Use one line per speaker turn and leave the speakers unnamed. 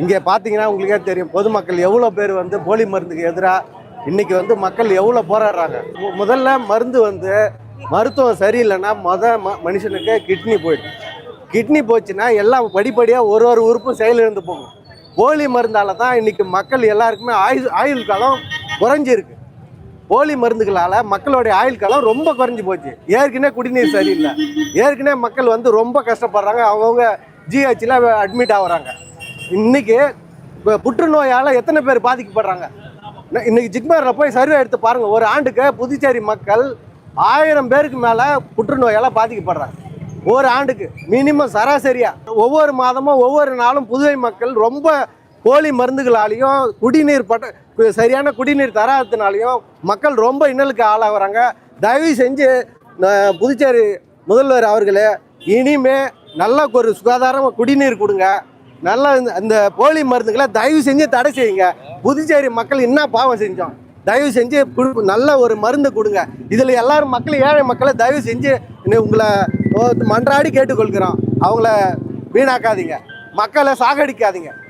இங்கே பார்த்தீங்கன்னா உங்களுக்கே தெரியும் பொதுமக்கள் எவ்வளோ பேர் வந்து போலி மருந்துக்கு எதிராக இன்றைக்கி வந்து மக்கள் எவ்வளோ போராடுறாங்க. முதல்ல மருந்து வந்து மருத்துவம் சரியில்லைன்னா மொத ம மனுஷனுக்கு கிட்னி போயிடும். கிட்னி போச்சுன்னா எல்லாம் படிப்படியாக ஒரு ஒரு உறுப்பும் செயலிழந்து போகும். போலி மருந்தால் தான் இன்னைக்கு மக்கள் எல்லாருக்குமே ஆயுள் ஆயுள் காலம் குறைஞ்சிருக்கு. போலி மருந்துகளால் மக்களுடைய ஆயுள் காலம் ரொம்ப குறைஞ்சி போச்சு. ஏற்கனவே குடிநீர் சரியில்லை. ஏற்கனவே மக்கள் வந்து ரொம்ப கஷ்டப்படுறாங்க. அவங்கவுங்க ஜிஹெச்சில் அட்மிட் ஆகுறாங்க. இன்னைக்கு இப்போ புற்றுநோயால் எத்தனை பேர் பாதிக்கப்படுறாங்க? இன்னைக்கு ஜிக்மரில் போய் சர்வே எடுத்து பாருங்கள் ஒரு ஆண்டுக்கு புதுச்சேரி மக்கள் ஆயிரம் பேருக்கு மேலே புற்றுநோயால் பாதிக்கப்படுறாங்க. ஒரு ஆண்டுக்கு மினிமம் சராசரியாக ஒவ்வொரு மாதமும் ஒவ்வொரு நாளும் புதுவை மக்கள் ரொம்ப போலி மருந்துகளாலையும் குடிநீர் பட்ட சரியான குடிநீர் தராததுனாலையும் மக்கள் ரொம்ப இன்னலுக்கு ஆளாகிறாங்க. தயவு செஞ்சு புதுச்சேரி முதல்வர் அவர்களே இனிமே நல்ல ஒரு சுகாதாரமாக குடிநீர் கொடுங்க. நல்ல இந்த- இந்த போலி மருந்துகளை தயவு செஞ்சு தடை செய்யுங்க. புதுச்சேரி மக்கள் என்ன பாவம் செஞ்சோம்? தயவு செஞ்சு குடு- நல்ல ஒரு மருந்து கொடுங்க. இதில் எல்லாரும் மக்கள் ஏழை மக்களை தயவு செஞ்சு உங்களை ஓ, மன்றாடி கேட்டுக்கொள்கிறோம். அவங்கள வீணாக்காதீங்க. மக்களை சாகடிக்காதீங்க.